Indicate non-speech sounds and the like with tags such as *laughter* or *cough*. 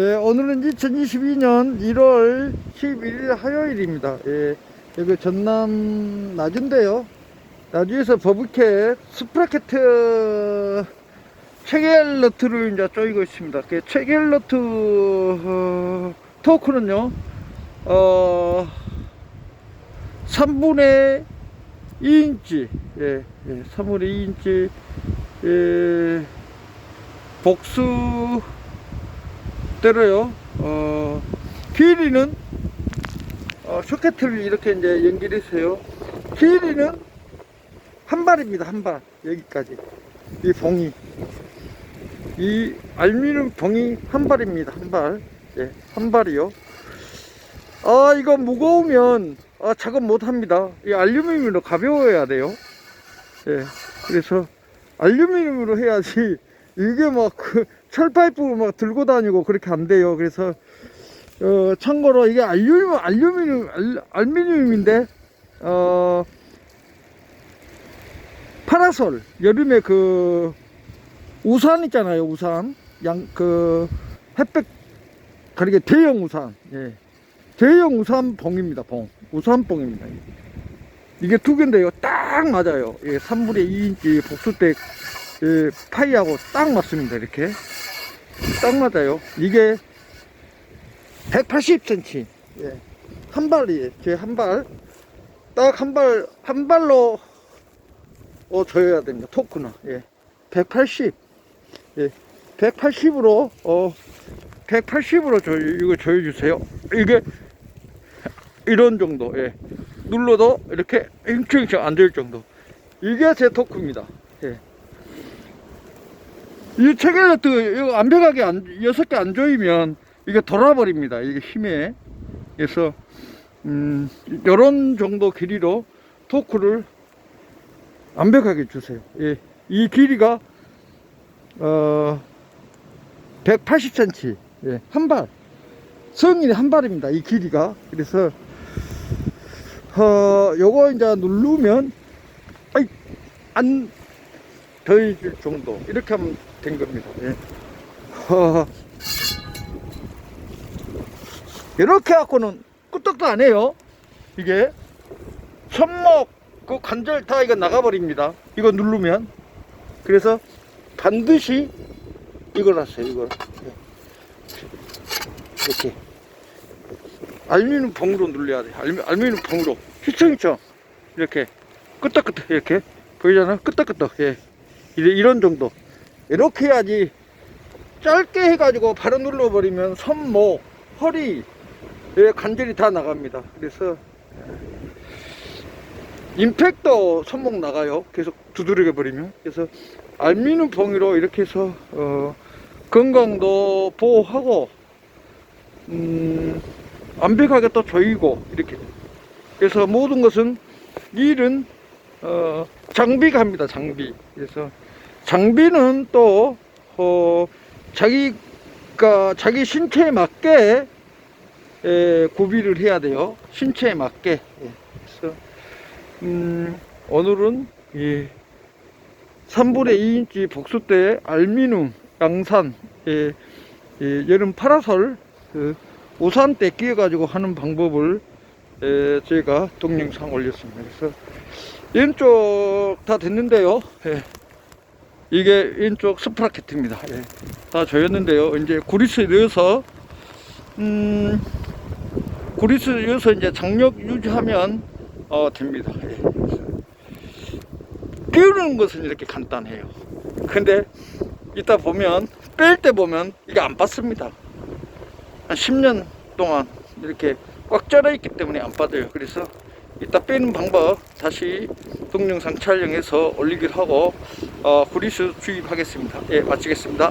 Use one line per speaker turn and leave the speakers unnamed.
예, 오늘은 2022년 1월 11일 화요일입니다. 예, 여기 전남 나주인데요. 나주에서 버브캣 스프라케트 체겔러트를 이제 쪼이고 있습니다. 그 체겔러트 어, 토크는요, 어, 3분의 2인치, 예, 예, 3분의 2인치, 예, 복수 때려요. 어, 길이는 어, 쇼케트를 이렇게 이제 연결했어요. 길이는 한 발입니다. 한 발. 여기까지. 이 봉이. 이 알미늄 봉이 한 발입니다. 한 발. 예, 한 발이요. 아, 이거 무거우면 아, 작업 못 합니다. 이 알루미늄으로 가벼워야 돼요. 예, 그래서 알루미늄으로 해야지 *laughs* 이게 막 그 철파이프 막 들고 다니고 그렇게 안 돼요. 그래서 어, 참고로 이게 알루미늄 알루미늄 알, 알루미늄인데 어 파라솔 여름에 그 우산 있잖아요. 우산 양 그 햇볕 가리게 대형 우산 예 대형 우산 봉입니다. 봉 우산 봉입니다. 이게 두 개인데요. 딱 맞아요. 예, 3분의 2인치 복수대 예, 파이하고 딱 맞습니다. 이렇게. 딱 맞아요. 이게 180cm. 예. 한 발이에요. 제 한 발. 딱 한 발, 한 발로 어, 조여야 됩니다. 토크는. 예. 180. 예. 180으로, 어, 180으로 조, 이거 조여주세요. 이게 이런 정도. 예. 눌러도 이렇게 잉충잉충 안 될 정도. 이게 제 토크입니다. 예. 이 체결너트 이거 완벽하게 안, 여섯 개 안 조이면 이게 돌아버립니다. 이게 힘에. 그래서 음, 요런 정도 길이로 토크를 완벽하게 주세요. 예. 이 길이가 어 180cm. 예. 한 발. 성인의 한 발입니다. 이 길이가. 그래서 어 요거 이제 누르면 아이 안 더해질 정도 이렇게 하면 된 겁니다. 예. 허, *laughs* 이렇게 갖고는 끄떡도 안 해요. 이게 손목 그 관절 다 이거 나가버립니다. 이거 누르면 그래서 반드시 이걸 하세요. 이걸 예. 이렇게 알루미늄 봉으로 눌려야 돼. 알루, 알루미늄 봉으로 휘청휘청 이렇게 끄떡끄떡 이렇게 보이잖아. 끄떡끄떡 예. 이런 정도. 이렇게 해야지 짧게 해가지고 바로 눌러버리면 손목 허리 예, 관절이 다 나갑니다. 그래서 임팩도 손목 나가요. 계속 두드려 버리면. 그래서 알미늄 봉이로 이렇게 해서 어, 건강도 보호하고 음, 완벽하게 또 조이고 이렇게. 그래서 모든 것은 일은 어, 장비가 합니다 장비 그래서 장비는 또 어, 자기가 자기 신체에 맞게 에, 구비를 해야 돼요. 신체에 맞게. 예. 그래서 음, 오늘은 이 3분의 2인치 복수대 알미늄 양산 예, 예, 여름 파라솔 그 우산대 끼워 가지고 하는 방법을 에, 제가 동영상 올렸습니다. 그래서 왼쪽 다 됐는데요. 예. 이게 왼쪽 스프라켓입니다. 예. 다 조였는데요. 이제 구리스 넣어서 음, 구리스 넣어서 이제 장력 유지하면 어, 됩니다. 예. 끼우는 것은 이렇게 간단해요. 근데 이따 보면 뺄 때 보면 이게 안 빠습니다. 한 10년 동안 이렇게 꽉 절어 있기 때문에 안 빠져요. 그래서 이따 빼는 방법 다시 동영상 촬영해서 올리기로 하고 어, 구리스 주입하겠습니다. 예, 마치겠습니다.